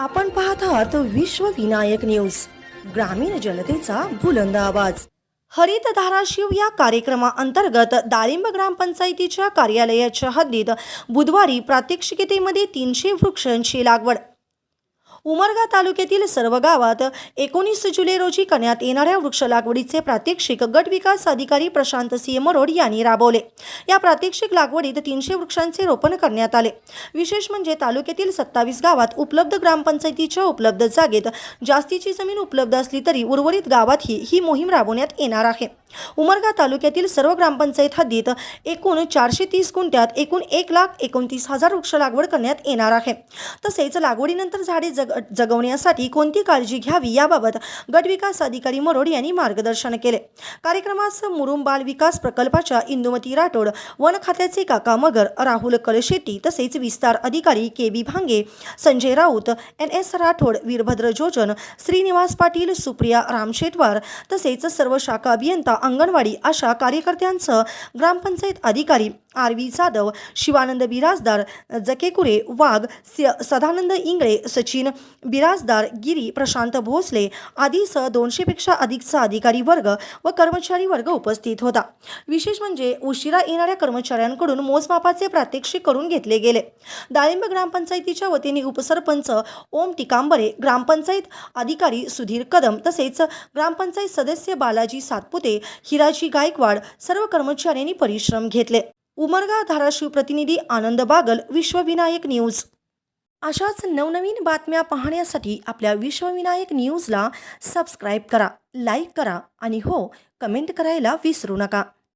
आपण पाहत आहात विश्व विनायक न्यूज ग्रामीण जनतेचा बुलंद आवाज. हरित धाराशिव या कार्यक्रमाअंतर्गत डाळिंब ग्रामपंचायतीच्या कार्यालयाच्या हद्दीत बुधवारी प्रात्यक्षिकतेमध्ये तीनशे वृक्षांची लागवड उमरगा तालुक्यातील सर्व गावात एकोणीस जुलै रोजी करण्यात येणाऱ्या वृक्ष लागवडीचे प्रात्यक्षिक गट विकास अधिकारी प्रशांत सिंह मरोड यांनी राबवले. या प्रात्यक्षिक लागवडीत तीनशे वृक्षांचे रोपण करण्यात आले. विशेष म्हणजे तालुक्यातील सत्तावीस गावात उपलब्ध ग्रामपंचायतीच्या उपलब्ध जागेत जास्तीची जमीन उपलब्ध असली तरी उर्वरित गावातही ही मोहीम राबवण्यात येणार आहे. उमरगा तालुक्यातील सर्व ग्रामपंचायत हद्दीत एकूण चारशे तीस गुंठ्यात एकूण एक लाख एकोणतीस हजार वृक्ष लागवड करण्यात येणार आहे. तसेच लागवडीनंतर झाडे जग जगवण्यासाठी कोणती काळजी घ्यावी याबाबत गटविकास अधिकारी मरोड यांनी मार्गदर्शन केले. कार्यक्रमास मुरुम बाल विकास प्रकल्पाच्या इंदुमती राठोड वन खात्याचे काका मगर राहुल कळशेट्टी तसेच विस्तार अधिकारी K B Bhange Sanjay Raut N S Rathod Virbhadra Jojan Shrinivas Patil Supriya Ramshetwar तसेच सर्व शाखा अभियंता अंगणवाडी अशा कार्यकर्त्यांसह ग्रामपंचायत अधिकारी आर व्ही जाधव शिवानंद बिराजदार जकेकुरे वाघ स सदानंद इंगळे सचिन बिराजदार गिरी प्रशांत भोसले आदीसह दोनशेपेक्षा अधिकचा अधिकारी वर्ग व कर्मचारी वर्ग उपस्थित होता. विशेष म्हणजे उशिरा येणाऱ्या कर्मचाऱ्यांकडून मोजमापाचे प्रात्यक्षिक करून घेतले गेले. डाळिंब ग्रामपंचायतीच्या वतीने उपसरपंच ओम टिकांबरे ग्रामपंचायत अधिकारी सुधीर कदम तसेच ग्रामपंचायत सदस्य बालाजी सातपुते हिराजी गायकवाड सर्व कर्मचाऱ्यांनी परिश्रम घेतले. उमरगा धाराशिव प्रतिनिधी आनंद बागल विश्वविनायक न्यूज. अशाच नवनवीन बातम्या पाहण्यासाठी आपल्या विश्वविनायक न्यूजला सबस्क्राईब करा लाईक करा आणि हो कमेंट करायला विसरू नका.